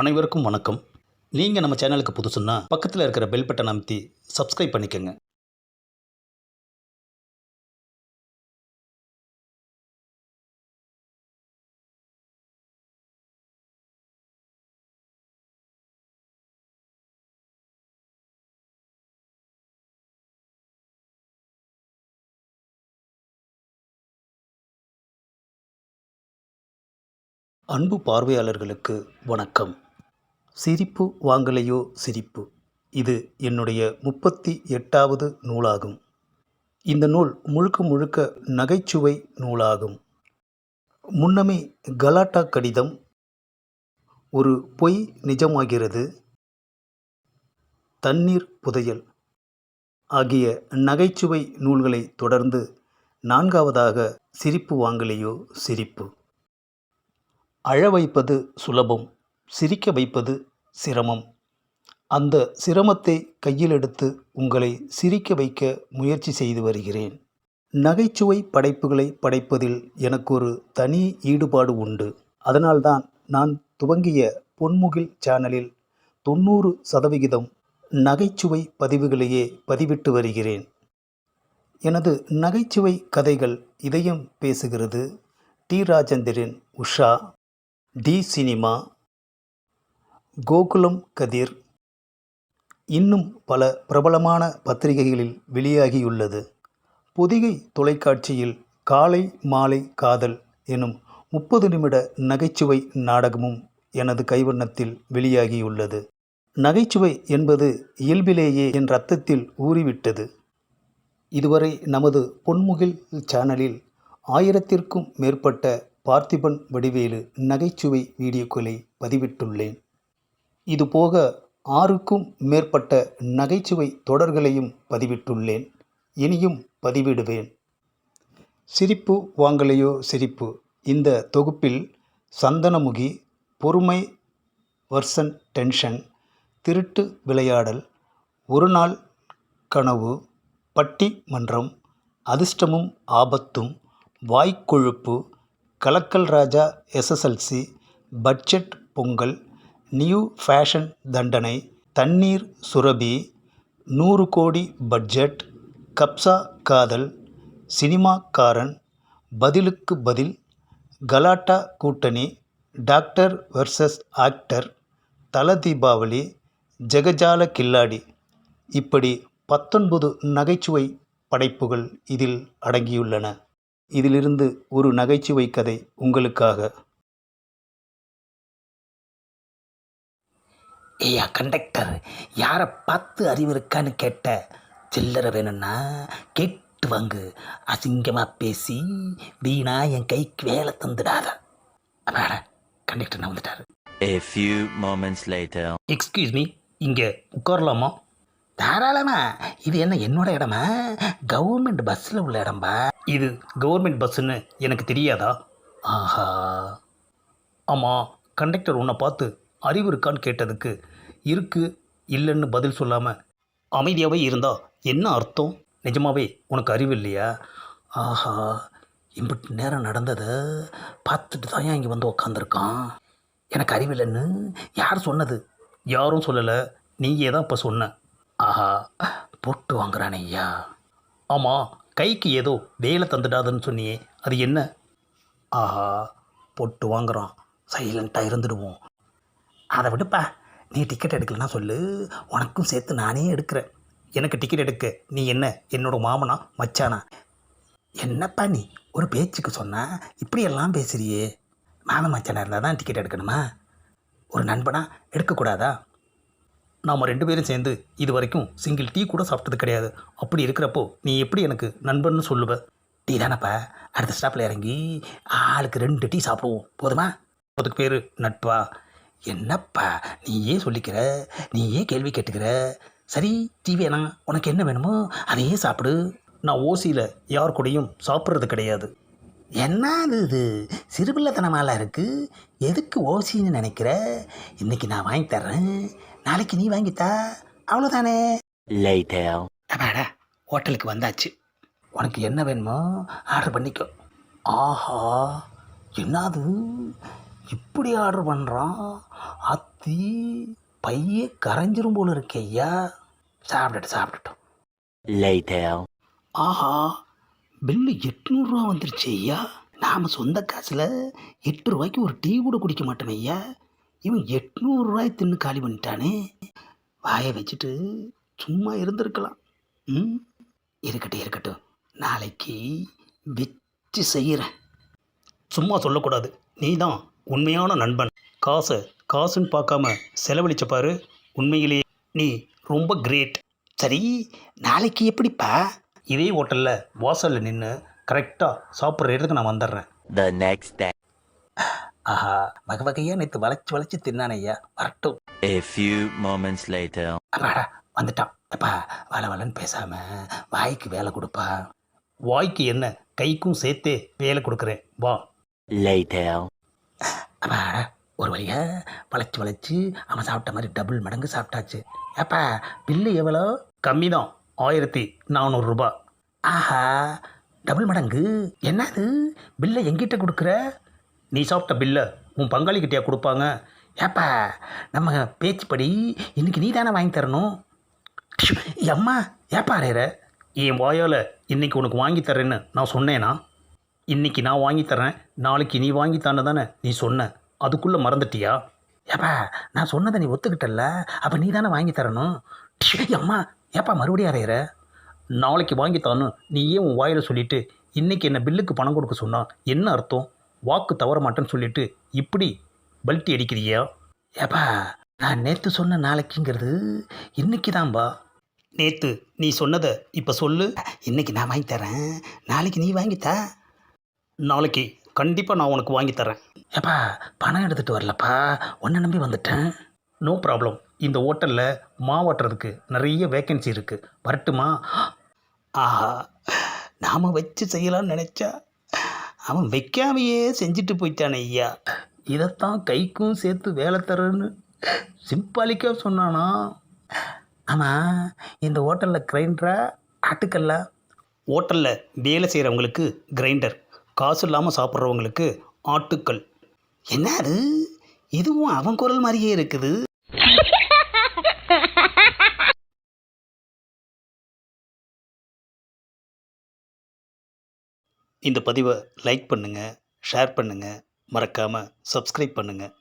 அனைவருக்கும் வணக்கம். நீங்கள் நம்ம சேனலுக்கு புதுசுன்னா பக்கத்தில் இருக்கிற பெல் பட்டன் அமைத்தி சப்ஸ்கிரைப் பண்ணிக்கோங்க. அன்பு பார்வையாளர்களுக்கு வணக்கம். சிரிப்பு வாங்கலையோ சிரிப்பு. இது என்னுடைய முப்பத்தி எட்டாவது நூலாகும். இந்த நூல் முழுக்க முழுக்க நகைச்சுவை நூலாகும். முன்னமே கலாட்டா கடிதம் ஒரு பொய் நிஜமாகிறது. தண்ணீர் புதையல் ஆகிய நகைச்சுவை நூல்களை தொடர்ந்து நான்காவதாக சிரிப்பு வாங்கலையோ சிரிப்பு. அழ வைப்பது சுலபம் சிரிக்க வைப்பது சிரமம். அந்த சிரமத்தை கையில் எடுத்து உங்களை சிரிக்க வைக்க முயற்சி செய்து வருகிறேன். நகைச்சுவை படைப்புகளை படைப்பதில் எனக்கு ஒரு தனி ஈடுபாடு உண்டு. அதனால்தான் நான் துவங்கிய பொன்முகில் சேனலில் தொண்ணூறு சதவிகிதம் நகைச்சுவை பதிவுகளையே பதிவிட்டு வருகிறேன். எனது நகைச்சுவை கதைகள் இதயம் பேசுகிறது T. Rajendran Usha T. Cinema Gokulam Kathir. இன்னும் பல பிரபலமான பத்திரிகைகளில் வெளியாகியுள்ளது. பொதிகை தொலைக்காட்சியில் காலை மாலை காதல் எனும் முப்பது நிமிட நகைச்சுவை நாடகமும் எனது கைவண்ணத்தில் வெளியாகியுள்ளது. நகைச்சுவை என்பது இயல்பிலேயே என் ரத்தத்தில் ஊறிவிட்டது. இதுவரை நமது பொன்முகில் சேனலில் ஆயிரத்திற்கும் மேற்பட்ட பார்த்திபன் வடிவேலு நகைச்சுவை வீடியோக்களை பதிவிட்டுள்ளேன். இதுபோக ஆறுக்கும் மேற்பட்ட நகைச்சுவை தொடர்களையும் பதிவிட்டுள்ளேன். இனியும் பதிவிடுவேன். சிரிப்பு வாங்கலையோ சிரிப்பு. இந்த தொகுப்பில் சந்தனமுகி பொறுமை வர்சன் டென்ஷன் திருட்டு விளையாடல் ஒரு நாள் கனவு பட்டி மன்றம் அதிர்ஷ்டமும் ஆபத்தும் வாய்க்கொழுப்பு கலக்கல் Raja SSLC budget Pongal new fashion தண்டனை தண்ணீர் சுரபி நூறு கோடி பட்ஜெட் கப்சா காதல் சினிமாக்காரன் பதிலுக்கு பதில் கலாட்டா கூட்டணி டாக்டர் வர்சஸ் ஆக்டர் தல தீபாவளி ஜெகஜால கில்லாடி. இப்படி பத்தொன்பது நகைச்சுவை படைப்புகள் இதில் அடங்கியுள்ளன. இதிலிருந்து ஒரு நகைச்சுவை கதை உங்களுக்காக. ஏய்யா கண்டக்டர் யாரை பார்த்து அறிவு இருக்கான்னு கேட்ட? சில்லறை வேணும்னா கேட்டு வாங்கு. அசிங்கமாக பேசி வீணா என் கைக்கு வேலை தந்துடாத. அப்பாடா கண்டக்டர் நான் வந்துட்டாரு? A few moments later. Excuse me இங்கே உட்காரலாமா? தாராளமா. இது என்ன என்னோட இடமா? கவர்மெண்ட் பஸ்ஸில் உள்ள இடம்பா? இது கவர்மெண்ட் பஸ்ஸுன்னு எனக்கு தெரியாதா? ஆஹா. ஆமாம் கண்டக்டர் உன்னை பார்த்து அறிவு இருக்கான்னு கேட்டதுக்கு இருக்கு இல்லைன்னு பதில் சொல்லாமல் அமைதியாகவே இருந்தா என்ன அர்த்தம்? நிஜமாவே உனக்கு அறிவு இல்லையா? ஆஹா இம்பிட்டு நேரம் நடந்ததை பார்த்துட்டு தான் ஏன் இங்கே வந்து உக்காந்துருக்கான்? எனக்கு அறிவில்லைன்னு யார் சொன்னது? யாரும் சொல்லலை. நீயே தான் இப்போ சொன்ன. ஆஹா போட்டு வாங்குறானே ஐயா. ஆமாம் கைக்கு ஏதோ வேலை தந்துடாதுன்னு சொன்னியே. அது என்ன? ஆஹா போட்டு வாங்குறான். சைலண்ட்டாக இருந்துடுவோம். அதை விடுப்பா. நீ டிக்கெட் எடுக்கலனா சொல்லு. உனக்கும் சேர்த்து நானே எடுக்கிறேன். எனக்கு டிக்கெட் எடுக்க. நீ என்ன? என்னோட மாமனா? மச்சானா? என்னப்பா நீ? ஒரு பேச்சுக்கு சொன்னால் இப்படியெல்லாம் பேசுறியே. மாமன் மச்சானா இருந்தால் தான் டிக்கெட் எடுக்கணுமா? ஒரு நண்பனா? எடுக்கக்கூடாதா? நாம் ரெண்டு பேரும் சேர்ந்து இது வரைக்கும் சிங்கிள் டீ கூட சாப்பிட்டது கிடையாது. அப்படி இருக்கிறப்போ நீ எப்படி எனக்கு நண்பன்னு சொல்லுவ? டீ தானப்பா. அடுத்த ஸ்டாப்பில் இறங்கி ஆளுக்கு ரெண்டு டீ சாப்பிடுவோம். போதுமா? அதுக்கு பேர் நட்பா? என்னப்பா நீயே சொல்லிக்கிற? நீயே கேள்வி கேட்டுக்கிற? சரி டீ வேணாம் உனக்கு என்ன வேணுமோ அதையே சாப்பிடு. நான் ஓசியில் யார் கூடயும் சாப்பிட்றது கிடையாது. என்னது இது? சிறுபிள்ளைத்தனமாலாம் இருக்கு. எதுக்கு ஓசின்னு நினைக்கிற? இன்னைக்கு நான் வாங்கி தர்றேன். நாளைக்கு நீ வாங்கித்தா. அவ்வளோதானே. அப்பாடா ஹோட்டலுக்கு வந்தாச்சு. உனக்கு என்ன வேணுமோ ஆர்டர் பண்ணிக்கோ. ஆஹா என்னது? இப்படி ஆர்டர் பண்ணுறான் அத்தி பையே கரைஞ்சிரும் போல இருக்கே ஐயா. சாப்பிட்டுட்டு சாப்பிட்டுட்டோம். ஆஹா பில்லு எட்நூறுரூவா வந்துருச்சு ஐயா. நாம் சொந்த காசில் எட்டு ரூபாய்க்கு ஒரு டீ கூட குடிக்க மாட்டோம் ஐயா. இவன் எட்நூறுரூவாய் தின்னு காலி பண்ணிட்டானே. வாயை வச்சுட்டு சும்மா இருந்திருக்கலாம். ம்? இருக்கட்டும் இருக்கட்டும். நாளைக்கு வச்சு செய்கிறேன் சும்மா சொல்லக்கூடாது. நீ தான் உண்மையான நண்பன். காசை காசுன்னு பார்க்காம செலவழிச்ச பாரு உண்மையிலேயே நீ ரொம்ப கிரேட். சரி நாளைக்கு எப்படிப்பா? இதே ஹோட்டலில் வாசலில் நின்று கரெக்டாக சாப்பிட்ற இடத்துக்கு நான் வந்துடுறேன். The next day. ஆஹா வகை வகையாக நேற்று வளைச்சு வளைச்சு தின்னானே ஐயா. வரட்டும். A few moments later. அப்பாடா வந்துட்டான். அப்பா வள வளன்னு பேசாம வாய்க்கு வேலை கொடுப்பா. வாய்க்கு என்ன? கைக்கும் சேர்த்தே வேலை கொடுக்குறேன். வா. Later. அப்பாடா ஒரு வழியா வளைச்சு வளைச்சு அவன் சாப்பிட்ட மாதிரி டபுள் மடங்கு சாப்பிட்டாச்சு. ஏப்பா பில்லு எவ்வளோ? கம்மி தான் ஆயிரத்தி நானூறுரூபா ஆஹா டபுள் மடங்கு? என்னது? பில்லை எங்கிட்ட கொடுக்குற? நீ சாப்பிட்ட பில்லை உன் பங்காளிக்கிட்டே கொடுப்பாங்க? ஏப்பா நம்ம பேச்சுப்படி இன்னைக்கு நீ தானே வாங்கி தரணும்? அம்மா ஏப்பா அறையிற? என் வாயால் இன்னைக்கு உனக்கு வாங்கி தரேன்னு நான் சொன்னேனா? இன்றைக்கி நான் வாங்கி தரேன் நாளைக்கு நீ வாங்கி தானே தானே நீ சொன்ன. அதுக்குள்ளே மறந்துட்டியா? ஏப்பா நான் சொன்னதை நீ ஒத்துக்கிட்டல்ல? அப்போ நீ தானே வாங்கி தரணும்? அம்மா ஏப்பா மறுபடியும் அறையிற? நாளைக்கு வாங்கித்தான்னு நீ ஏன் உன் வாயில் சொல்லிவிட்டு இன்றைக்கி என்ன பில்லுக்கு பணம் கொடுக்க சொன்னா என்ன அர்த்தம்? வாக்கு தவற மாட்டேன்னு சொல்லிட்டு இப்படி பல்ட்டி அடிக்கிறியா? ஏப்பா நான் நேற்று சொன்ன நாளைக்குங்கிறது இன்னைக்கு தான்பா. நேற்று நீ சொன்னதை இப்போ சொல்லு. இன்றைக்கி நான் வாங்கி தரேன் நாளைக்கு நீ வாங்கித்தா. நாளைக்கு கண்டிப்பாக நான் உனக்கு வாங்கி தரேன். ஏப்பா பணம் எடுத்துகிட்டு வரலப்பா. உன்னை நம்பி வந்துட்டேன். நோ ப்ராப்ளம் இந்த ஹோட்டலில் மாவாட்டுறதுக்கு நிறைய வேக்கன்சி இருக்குது வரட்டுமா? ஆஹா நாம் வச்சு செய்யலாம்னு நினச்சா அவன் வைக்காமையே செஞ்சுட்டு போயிட்டானே ஐயா. இதைத்தான் கைக்கும் சேர்த்து வேலை தரேன்னு சிம்பாலிக்காக சொன்னானா? ஆமாம் இந்த ஹோட்டலில் கிரைண்டரா ஆட்டுக்கல்லா? ஹோட்டலில் வேலை செய்கிறவங்களுக்கு கிரைண்டர் காசு இல்லாமல் சாப்பிட்றவங்களுக்கு ஆட்டுக்கல் என்ன அது? இதுவும் அவன் குரல் மாதிரியே இருக்குது. இந்த பதிவை லைக் பண்ணுங்கள் ஷேர் பண்ணுங்கள் மறக்காமல் சப்ஸ்கிரைப் பண்ணுங்கள்